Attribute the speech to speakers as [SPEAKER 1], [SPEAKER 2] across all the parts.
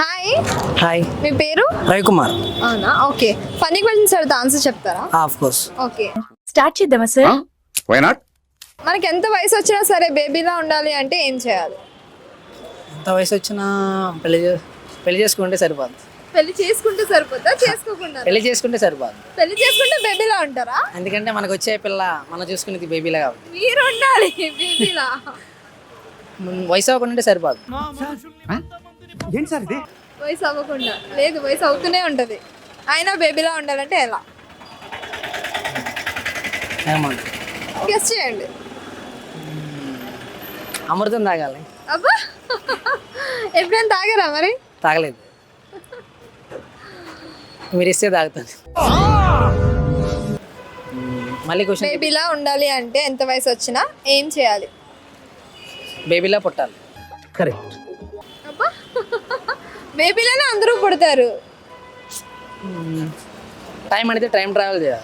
[SPEAKER 1] Hi
[SPEAKER 2] hi
[SPEAKER 1] మీ పేరు?
[SPEAKER 2] రవికుమార్.
[SPEAKER 1] అవునా? Okay funny questions అడితే ఆన్సర్ చెప్తారా?
[SPEAKER 2] ఆఫ్ కోర్స్
[SPEAKER 1] ఓకే
[SPEAKER 3] స్టార్ట్ చేద్దామా సార్
[SPEAKER 4] వై నాట్
[SPEAKER 1] మనకి ఎంత వయసు వచ్చినా సరే బేబీలా ఉండాలి అంటే ఏం చేయాలి?
[SPEAKER 2] ఎంత వయసు వచ్చినా పెళ్ళి పెళ్ళి చేసుకుంటే సరిపోదు.
[SPEAKER 1] పెళ్ళి చేసుకుంటే సరిపోతా చేసుకోకుండా?
[SPEAKER 2] పెళ్ళి చేసుకుంటే సరిపోదు.
[SPEAKER 1] పెళ్ళి చేసుకుంటే బేబీలా ఉంటారా?
[SPEAKER 2] ఎందుకంటే మనకు వచ్చే పిల్ల మనం చూసుకునేది బేబీలా కాబట్టి.
[SPEAKER 1] మీరు ఉండాలి బేబీలా
[SPEAKER 2] వయసు అవ్వకుండా సరిపోదు
[SPEAKER 4] ఏంటి సార్ ఇది?
[SPEAKER 1] వయసు అవ్వకుండా లేదు వయసు అవుతూనే ఉంటది. అయినా బేబీలా ఉండాలంటే ఎలా? గెస్ట్ చేయండి.
[SPEAKER 2] అమృతం తాగాలి.
[SPEAKER 1] అబ్బా! ఎప్పుడైనా తాగారా మరి?
[SPEAKER 2] తాగలేదు. మీరు ఇస్తే తాగుతాను. మ్, మళ్ళీ
[SPEAKER 1] బేబీలా ఉండాలి అంటే ఎంత వయసు వచ్చినా ఏం చేయాలి?
[SPEAKER 2] బేబీలా పుట్టాలి.
[SPEAKER 4] కరెక్ట్.
[SPEAKER 1] అబ్బా. బేబీలోనే అందరూ పుడతారు.
[SPEAKER 2] టైం అనేది టైం ట్రావెల్ చేయాలి.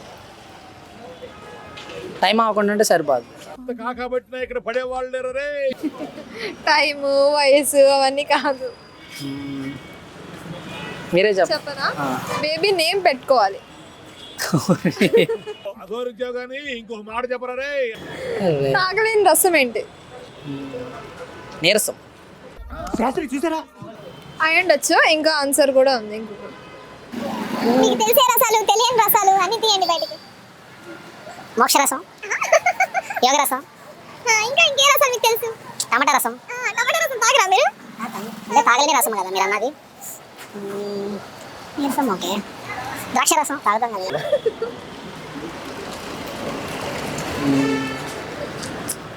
[SPEAKER 2] టైం అవ్వకుండా ఉంటే సరిపోదు.
[SPEAKER 1] టైము వయసు అవన్నీ కాదు.
[SPEAKER 2] మీరే
[SPEAKER 1] చెప్పనా? బేబీ నేమ్ పెట్టుకోవాలి. తాగలేని రసం ఏంటి?
[SPEAKER 2] నీరసం.
[SPEAKER 4] శాస్త్రి చూసారా?
[SPEAKER 1] అయి ఉండొచ్చు ఇంకా ఆన్సర్ కూడా ఉంది ఇంకొకటి
[SPEAKER 5] మీకు తెలిసే రసాలు తెలియని రసాలు అన్ని తీయండి బయటికి. మోక్ష రసం యోగ రసం ఇంకా ఇంకే రసం మీకు తెలుసు. టమాటా రసం. టమాటా రసం తాగరా మీరు? అంటే తాగలేని రసం కదా మీరు అన్నది. రసం ఓకే. ద్రాక్ష రసం తాగుతాం కదా.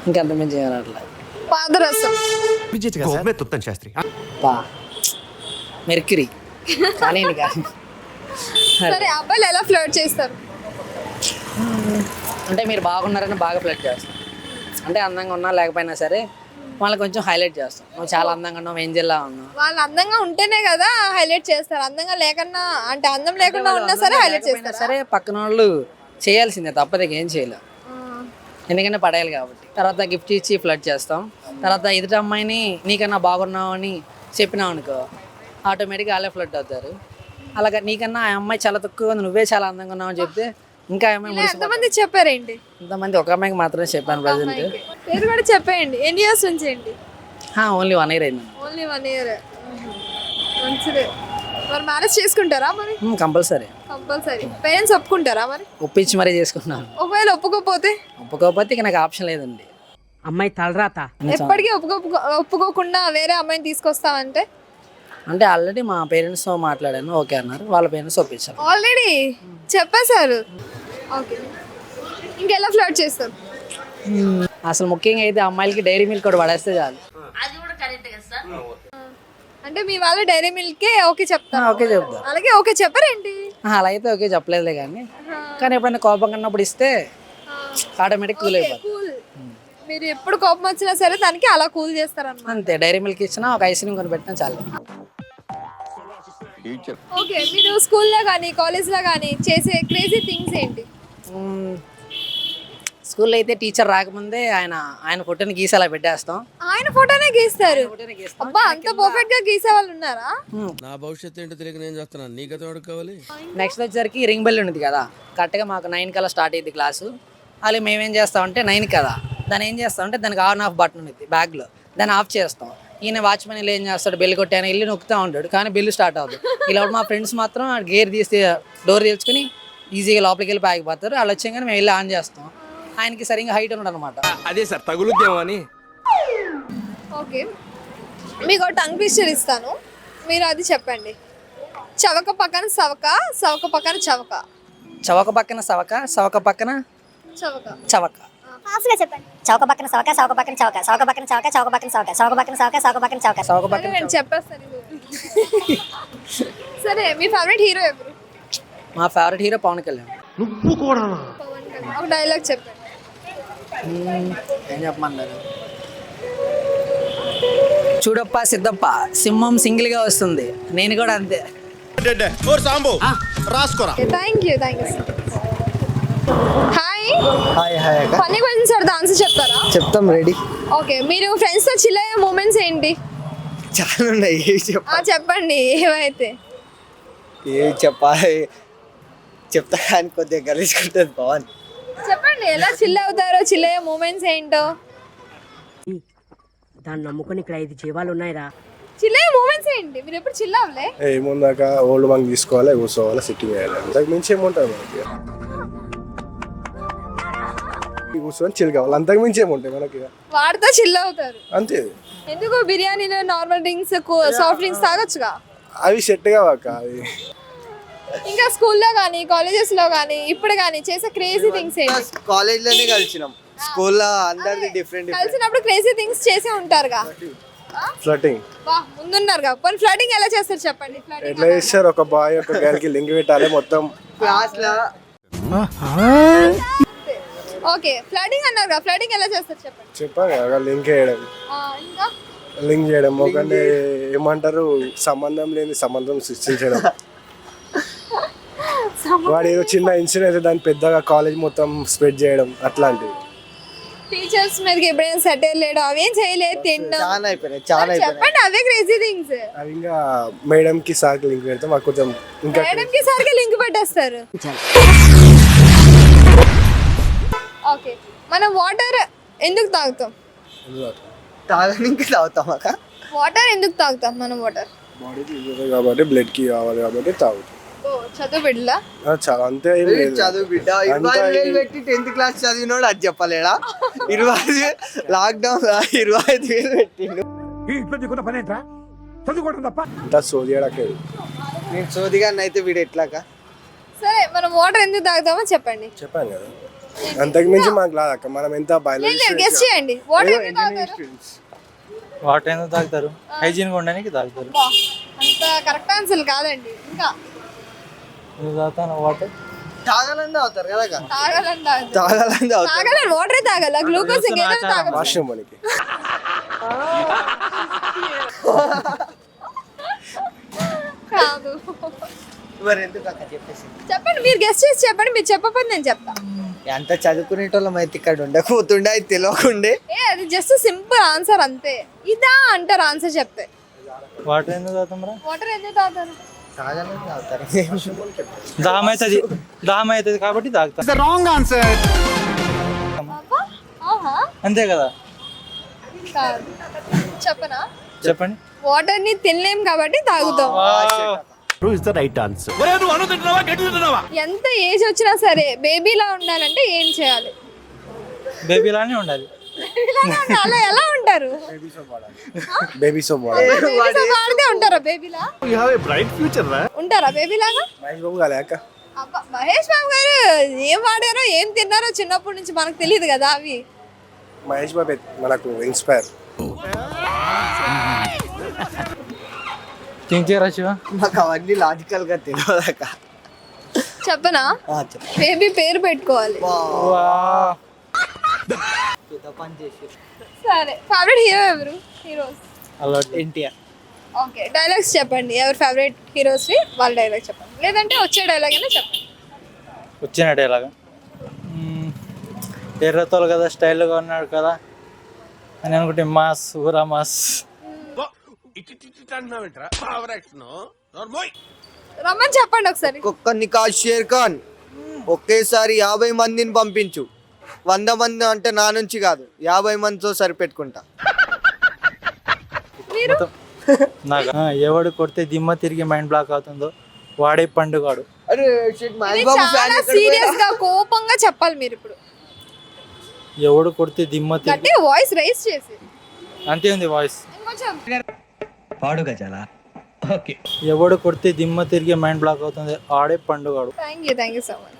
[SPEAKER 2] ఇంకెంత మేము చేయాలి అట్లా
[SPEAKER 1] పాదరసం.
[SPEAKER 4] తుత్తం శాస్త్రి.
[SPEAKER 2] పా మెర్క్యూరీ. కానీ
[SPEAKER 1] సరే అబ్బాయిలు ఎలా ఫ్లర్ట్ చేస్తారు?
[SPEAKER 2] అంటే మీరు బాగున్నారని బాగా ప్లేట్ చేస్తాం. అంటే అందంగా ఉన్నా లేకపోయినా సరే వాళ్ళని కొంచెం హైలైట్ చేస్తాం. నువ్వు చాలా అందంగా ఉన్నావు ఏం జిల్లా ఉన్నావు
[SPEAKER 1] వాళ్ళు అందంగా ఉంటేనే కదా హైలైట్ చేస్తారు. అందంగా లేకన్నా అంటే అందం లేకుండా ఉన్నా సరే హైలైట్ చేస్తారు?
[SPEAKER 2] సరే పక్కన వాళ్ళు చేయాల్సిందే తప్పదు ఏం చేయలేం. ఎందుకంటే పడేయాలి కాబట్టి. తర్వాత గిఫ్ట్ ఇచ్చి ఫ్లడ్ చేస్తాం. తర్వాత ఎదుటి అమ్మాయిని నీకన్నా బాగున్నావు అని చెప్పినావు అనుకో ఆటోమేటిక్గా వాళ్ళే ఫ్లడ్ అవుతారు. అలాగే నీకన్నా ఆ అమ్మాయి చాలా తక్కువ నువ్వే చాలా అందంగా ఉన్నావు అని చెప్తే ఇంకా అమ్మాయి.
[SPEAKER 1] ఎంతమంది చెప్పారేంటి
[SPEAKER 2] ఇంతమంది ఒక అమ్మాయికి మాత్రమే చెప్పాను ప్రజెంట్.
[SPEAKER 1] పేరు కూడా చెప్పేయండి. ఎన్ని ఇయర్స్ నుంచి ఏంటి
[SPEAKER 2] ఓన్లీ వన్ ఇయర్ అయింది.
[SPEAKER 1] Only one year. మంచిదే. మరి మ్యారేజ్ చేసుకుంటారా మరి?
[SPEAKER 2] కంపల్సరీ.
[SPEAKER 1] కంపల్సరీ. పేరెంట్స్ ఒప్పుకుంటారా మరి?
[SPEAKER 2] ఒప్పించి మరీ చేసుకున్నాను
[SPEAKER 1] ఒకవేళ ఒప్పుకోకపోతే?
[SPEAKER 2] ఒప్పుకోకపోతే ఇక నాకు ఆప్షన్ లేదండి.
[SPEAKER 3] అమ్మాయి తలరాత.
[SPEAKER 1] ఎప్పటికీ ఒప్పుకో ఒప్పుకోకుండా వేరే అమ్మాయిని తీసుకొస్తామంటే
[SPEAKER 2] అంటే ఆల్రెడీ మా పేరెంట్స్తో మాట్లాడాను. ఓకే అన్నారు. వాళ్ళ పేరెంట్స్ ఒప్పించారు.
[SPEAKER 1] ఆల్రెడీ చెప్పేశారు. ఓకే. ఇంకెలా ఫ్లర్ట్ చేస్తారు?
[SPEAKER 2] అసలు ముఖ్యంగా అయితే అమ్మాయిలకి డైరీ మిల్క్ కూడా పడేస్తే చాలు.
[SPEAKER 1] అంటే మీ వాళ్ళు డైరీ మిల్కే ఓకే చెప్తారు
[SPEAKER 2] ఓకే చెప్తారు
[SPEAKER 1] అలాగే ఓకే చెప్పారేంటి?
[SPEAKER 2] అలా అయితే ఓకే చెప్పలేదులే కానీ కానీ ఎప్పుడైనా కోపం కన్నప్పుడు ఇస్తే ఆటోమేటిక్ కూల్ అయిపోతుంది
[SPEAKER 1] మీరు ఎప్పుడు కోపం వచ్చినా సరే దానికి అలా కూల్ చేస్తారన్నమాట.
[SPEAKER 2] అంతే డైరీ మిల్క్ ఇచ్చినా ఒక ఐస్ క్రీమ్ కొని పెట్టినా చాలు.
[SPEAKER 1] ఓకే మీరు స్కూల్లో కానీ కాలేజ్లో కానీ చేసే క్రేజీ థింగ్స్ ఏంటి.
[SPEAKER 2] స్కూల్లో అయితే టీచర్ రాకముందే ఆయన ఆయన ఫోటోని గీసి అలా పెట్టేస్తాం.
[SPEAKER 1] ఆయన ఫోటోనే గీస్తారు.
[SPEAKER 2] ఫోటోని గీస్తాం.
[SPEAKER 1] అబ్బా అంత పర్ఫెక్ట్గా గీసే వాళ్ళు ఉన్నారా
[SPEAKER 6] నా భవిష్యత్తు ఏంటో తెలియక నేను చేస్తున్నాను. నీ గతం కావాలి?
[SPEAKER 2] నెక్స్ట్ వచ్చేసరికి రింగ్ బెల్ ఉంది కదా. కరెక్ట్గా మాకు నైన్ కల్లా స్టార్ట్ అయ్యింది క్లాసు అది మేమేం చేస్తామంటే నైన్ కదా. దాన్ని ఏం చేస్తామంటే దానికి ఆన్ ఆఫ్ బటన్ ఉంది బ్యాగ్లో దాన్ని ఆఫ్ చేస్తాం. ఈయన వాచ్మెన్ వెళ్ళి ఏం చేస్తాడు? బెల్ కొట్టాను వెళ్ళి నొక్కుతూ ఉంటాడు. కానీ బిల్లు స్టార్ట్ అవుతుంది ఇలా మా ఫ్రెండ్స్ మాత్రం గేర్ తీసి డోర్ తెచ్చుకొని ఈజీగా లోపలికి వెళ్ళి పాకిపోతారు వాళ్ళు వచ్చాక మేము వెళ్ళి ఆన్ చేస్తాం. ఆయనకి సరిగ్గా హైట్ ఉండడు అనమాట
[SPEAKER 6] అదే సార్ తగులుద్దేమో అని.
[SPEAKER 1] ఓకే. మీకు టంగ్ పిక్చర్ ఇస్తాను. మీరు అది చెప్పండి. చవక పక్కన సవక సవక పక్కన చవక.
[SPEAKER 2] చవక పక్కన సవక సవక పక్కన
[SPEAKER 1] చవక.
[SPEAKER 2] చవక.
[SPEAKER 5] చెప్పండి. చౌక పక్కన చౌక పక్కన చౌక చౌక పక్కన చౌక చౌక పక్కన చౌక చౌక పక్కన చౌక పక్కన చౌక
[SPEAKER 2] చవక.
[SPEAKER 1] సరే
[SPEAKER 2] పక్కన
[SPEAKER 1] నేను చెప్పేస్తాను ఇది. సరే మీ ఫేవరెట్ హీరో ఎవరు?
[SPEAKER 2] మా ఫేవరెట్ హీరో పవన్ కళ్యాణ్.
[SPEAKER 1] పవన్ కళ్యాణ్. ఒక డైలాగ్ చెప్పండి.
[SPEAKER 2] ఏం చెప్పమన్నారు చూడప్ప సిద్ధప్ప సింహం సింగిల్గా వస్తుంది. నేను కూడా అంతే.
[SPEAKER 6] Sambu రాసుకోరా?
[SPEAKER 1] Thank you thank you hi
[SPEAKER 7] hi hi అక్క.
[SPEAKER 1] ఫన్నీ క్వశ్చన్స్ అడితే ఆన్సర్ చెప్తారా?
[SPEAKER 7] చెప్తాం రెడీ
[SPEAKER 1] ఓకే మీరు ఫ్రెండ్స్తో చిల్ అయ్యే మూమెంట్స్ ఏంటి?
[SPEAKER 7] చాలా ఉన్నాయి ఏవి
[SPEAKER 1] ఆ, చెప్పండి ఏమైతే?
[SPEAKER 7] ఏవి చెప్పాలి? చెప్తా కానీ కొద్దిగా గలీచుకుంటుంది పవన్.
[SPEAKER 1] చెప్పండి ఎలా చిల్ అవుతారో చిల్ అయ్యే మూమెంట్స్ ఏంటో?
[SPEAKER 3] దాన్ని నమ్ముకొని ఇక్కడ ఐదు జీవాలు ఉన్నాయిరా.
[SPEAKER 1] చిల్ అయ్యే మూమెంట్స్ ఏంటి? మీరు ఎప్పుడు చిల్ అవ్వలే?
[SPEAKER 8] ఏముందాక ఓల్డ్ బంక్ తీసుకోవాలి కూర్చోవాలి సిట్టింగ్ చేయాలి. అంతకు మించి ఏముంటుంది మనకి? ఈ కూర్చొని చిల్ కావాలి. అంతకు మించి ఏముంటాయి మనకి.
[SPEAKER 1] వాడితో చిల్ అవుతారు.
[SPEAKER 8] అంతే.
[SPEAKER 1] ఎందుకు బిర్యానీలో నార్మల్ డ్రింక్స్ సాఫ్ట్ డ్రింక్స్ తాగొచ్చుగా?
[SPEAKER 8] అవి సెట్ కావాక అవి.
[SPEAKER 1] ఇంకా స్కూల్లో కానీ కాలేజెస్లో కానీ ఇప్పుడు కానీ చేసే క్రేజీ థింగ్స్ ఏంటి
[SPEAKER 7] కాలేజ్లోనే కలిసినాం. స్కూల్లో అందరిది డిఫరెంట్
[SPEAKER 1] కలిసినప్పుడు క్రేజీ థింగ్స్ చేసే ఉంటారుగా.
[SPEAKER 8] ఫ్లటింగ్
[SPEAKER 1] వా ముందున్నారుగా. పోనీ ఫ్లటింగ్ ఎలా చేస్తారు చెప్పండి? ఫ్లటింగ్
[SPEAKER 8] ఎట్లా చేస్తారు? ఒక బాయ్ ఒక గర్ల్కి లింక్ పెట్టాలి మొత్తం.
[SPEAKER 7] క్లాస్లో
[SPEAKER 1] ఓకే ఫ్లటింగ్ అన్నారుగా. ఫ్లటింగ్ ఎలా చేస్తారు చెప్పండి?
[SPEAKER 8] చెప్పాను కదా లింక్ చేయడం.
[SPEAKER 1] ఆ, ఇంకా?
[SPEAKER 8] లింక్ చేయడం. ఒకటి ఏమంటారు? సంబంధం లేని సంబంధం సృష్టించడం. వాడు ఏదో చిన్న ఇన్సిడెంట్ అయితే దాన్ని పెద్దగా కాలేజ్ మొత్తం స్ప్రెడ్ చేయడం అట్లాంటివి.
[SPEAKER 1] టీచర్స్ మీదకి ఎప్పుడైనా సెట్ లేడు అవేం చేయలేదు తిండు
[SPEAKER 7] చాలా అయిపోయినాయి చాలా అయిపోయినాయి.
[SPEAKER 1] చెప్పండి అవే క్రేజీ థింగ్స్
[SPEAKER 8] అవి ఇంకా మేడం కి సార్ లింక్ పెడితే మాకు కొంచెం ఇంకా
[SPEAKER 1] మేడం కి సరిగ్గా లింక్ పెట్టేస్తారు. ఓకే మనం వాటర్ ఎందుకు తాగుతాం?
[SPEAKER 7] తాగడానికి తాగుతాం అక్క.
[SPEAKER 1] వాటర్ ఎందుకు తాగుతాం మనం వాటర్
[SPEAKER 8] బాడీకి కాబట్టి బ్లడ్కి కావాలి కాబట్టి తాగుతాం.
[SPEAKER 1] చదువు బిడ్డలా
[SPEAKER 8] అంతే.
[SPEAKER 7] చదువు బిడ్డ ఇరవై వేలు పెట్టి టెన్త్ క్లాస్ చదివినోడు అది చెప్పలేడా? ఇరవై లాక్డౌన్ ఇరవై ఐదు వేలు పెట్టిండు.
[SPEAKER 8] సోదియడాకే
[SPEAKER 7] నేను అయితే వీడు ఎట్లాక
[SPEAKER 1] సరే మనం వాటర్ ఎందుకు తాగుతామో చెప్పండి.
[SPEAKER 8] చెప్పాను కదా. అంతకు మించి మాకు రాదక్క మనం ఎంత బయలుదేరి
[SPEAKER 1] చేయండి. వాటర్ ఎందుకు తాగుతారు?
[SPEAKER 9] వాటర్ ఎందుకు తాగుతారు? హైజీన్గా ఉండడానికి తాగుతారు.
[SPEAKER 1] అంత కరెక్ట్ ఆన్సర్ కాదండి. ఇంకా
[SPEAKER 9] తాగుతాను వాటర్?
[SPEAKER 7] తాగాలని తాగుతారు కదా అక్క?
[SPEAKER 1] తాగాలని తాగుతారు.
[SPEAKER 7] తాగాలని తాగుతారు.
[SPEAKER 1] తాగాలని వాటరే తాగాల గ్లూకోజ్
[SPEAKER 8] వాష్రూమ్ మనకి
[SPEAKER 1] కాదు.
[SPEAKER 7] మరి ఎందుకు అక్క చెప్పేసి?
[SPEAKER 1] చెప్పండి మీరు గెస్ట్ చేసి చెప్పండి మీరు చెప్పకపోతే నేను చెప్తా.
[SPEAKER 7] ఎంత చదువుకునేటోళ్ళం అయితే ఇక్కడ ఉండకపోతుండే అది తెలియకుండే.
[SPEAKER 1] ఏ అది జస్ట్ సింపుల్ ఆన్సర్ అంతే. ఇదా అంటారు ఆన్సర్ చెప్తే.
[SPEAKER 9] వాటర్ ఎందుకు తాగుతాం రా?
[SPEAKER 1] వాటర్ ఎందుకు తాగుతారు?
[SPEAKER 9] దాహం అవుతుంది దాహం అవుతుంది కాబట్టి తాగుతాం.
[SPEAKER 1] అబ్బా, ఆహా.
[SPEAKER 9] అంతే కదా?
[SPEAKER 1] కాదు చెప్పనా?
[SPEAKER 9] చెప్పండి.
[SPEAKER 1] వాటర్ని తినలేం కాబట్టి తాగుతాం.
[SPEAKER 4] ఇస్ ద రైట్ ఆన్సర్
[SPEAKER 1] ఎంత ఏజ్ వచ్చినా సరే బేబీలా ఉండాలంటే ఏం చేయాలి?
[SPEAKER 9] బేబీ లానే ఉండాలి.
[SPEAKER 1] ఎలా ఉంటారు.
[SPEAKER 8] బేబీ సోప్
[SPEAKER 1] వాడితే ఉంటారా బేబీలా
[SPEAKER 4] you have a bright future రా
[SPEAKER 1] ఉంటారా బేబీలాగా
[SPEAKER 8] మహేష్ బాబు కాలే అక్క.
[SPEAKER 1] అబ్బా, మహేష్ బాబు గారు ఏం వాడారో ఏం తిన్నారో చిన్నప్పటి నుంచి మనకు తెలియదు కదా అవి.
[SPEAKER 8] మహేష్ బాబు మనకు ఇన్స్పైర్
[SPEAKER 9] చేయరా శివ?
[SPEAKER 7] మాకు అవన్నీ లాజికల్గా తెలియదు అక్క.
[SPEAKER 1] చెప్పనా? బేబీ పేరు పెట్టుకోవాలి.
[SPEAKER 7] పెద్ద పని చేసి
[SPEAKER 1] సరే ఫేవరెట్ హీరో ఎవరు? Heroes
[SPEAKER 7] NTR.
[SPEAKER 1] ఓకే డైలాగ్స్ చెప్పండి. ఎవరు ఫేవరెట్ హీరోస్ వాళ్ళ డైలాగ్ చెప్పండి. లేదంటే వచ్చే డైలాగ్ అయినా చెప్పండి.
[SPEAKER 9] వచ్చినట్టు ఎలాగా ఎర్రతోలు కదా స్టైల్గా ఉన్నాడు కదా. అని అనుకుంటే మాస్ ఊరా మాస్.
[SPEAKER 1] రమ్మని చెప్పండి ఒకసారి.
[SPEAKER 7] ఒక్కొక్కరిని కాదు షేర్ ఖాన్ ఒకేసారి యాభై మందిని పంపించు. వంద మంది అంటే నా నుంచి కాదు యాభై మందితో సరిపెట్టుకుంటా.
[SPEAKER 1] మీరు?
[SPEAKER 9] నాకు ఆ, ఎవడు కొడితే దిమ్మ తిరిగి మైండ్ బ్లాక్ అవుతుందో వాడే పండుగాడు.
[SPEAKER 7] అరే shit,
[SPEAKER 1] ఇది
[SPEAKER 7] మహేష్ బాబు fan
[SPEAKER 1] చాలా
[SPEAKER 7] ఎక్కడ
[SPEAKER 1] సీరియస్గా కోపంగా చెప్పాలి మీరు ఇప్పుడు.
[SPEAKER 9] ఎవడు కొడితే దిమ్మ తిరిగి
[SPEAKER 1] వాయిస్ రైస్ చేసి.
[SPEAKER 9] అంతే ఉంది వాయిస్
[SPEAKER 1] ఇంకొంచెం.
[SPEAKER 9] ఎవడు కొడితే దిమ్మ తిరిగి మైండ్ బ్లాక్ అవుతుంది ఆడే పండుగాడు.
[SPEAKER 1] Thank you thank you so much